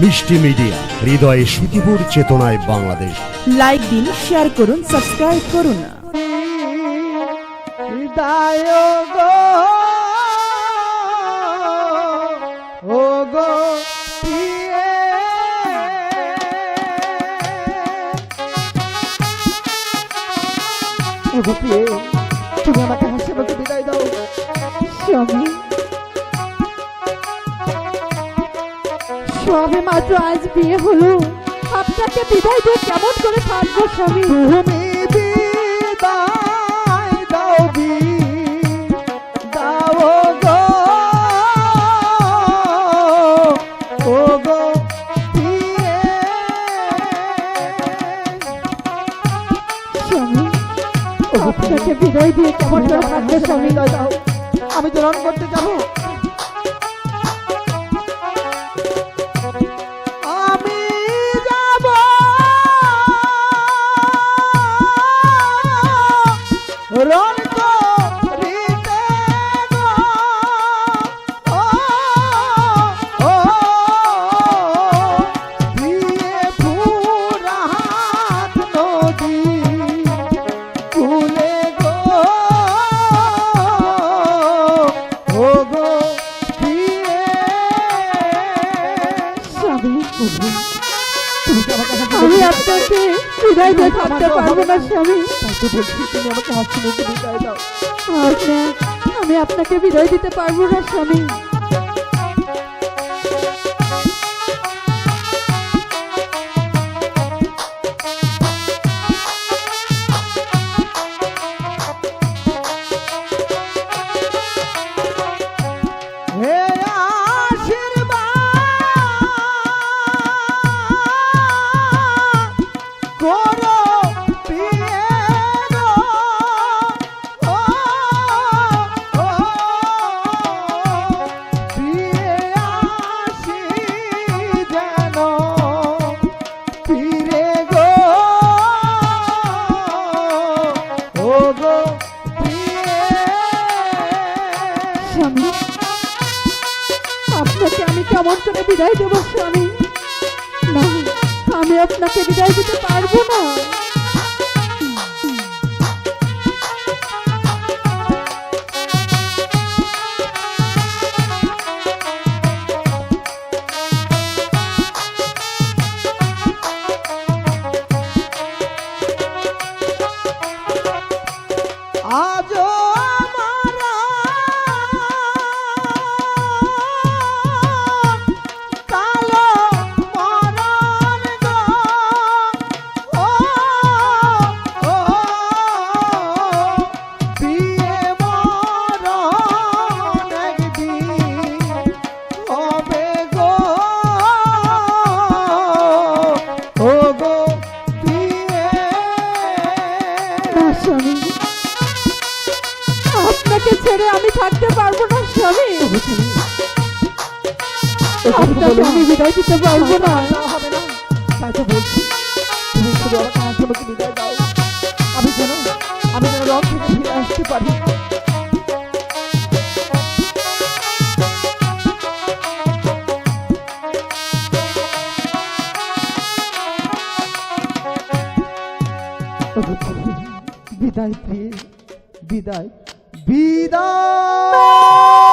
মিষ্টি মিডিয়া হৃদয়ে সুখীপুর চেতনায় বাংলাদেশ। লাইক দিন শেয়ার করুন সাবস্ক্রাইব করুন। হৃদয় গো ও গো তুমি আমাকে হাসি মুখে বিদায় দাও। স্বামী সবে মাত্র আজ বিয়ে হলো। আপনাকে বিদায় দিয়ে কেমন করে থাকব স্বামী? তুমি বিদায় দাও দাও গো। ও গো প্রিয়ে স্বামী আপনাকে বিদায় দিয়ে কেমন করে থাকব স্বামী? দাও আমি রান করতে যাব। আমি আপনাকে বিদায় দিয়ে থাকতে পারব না স্বামী। তো বলছি, তুমি আমাকে হাসি মুখে বিদায় দাও। আমি আপনাকে বিদায় দিতে পারব না, স্বামী। স্বামী। আপনাকে আমি কেমন করে বিদায় দেবো, স্বামী। না, আমি আপনাকে বিদায় দিতে পারব না। আজও ছেড়ে আমি থাকতে পারব না, স্বামী। আমি বিদায় দিতে পারব না। বিদায় আমি যেন আমি যেন রং থেকে ফিরে আসতে পারি। বিদায় বিদায়। বিদায়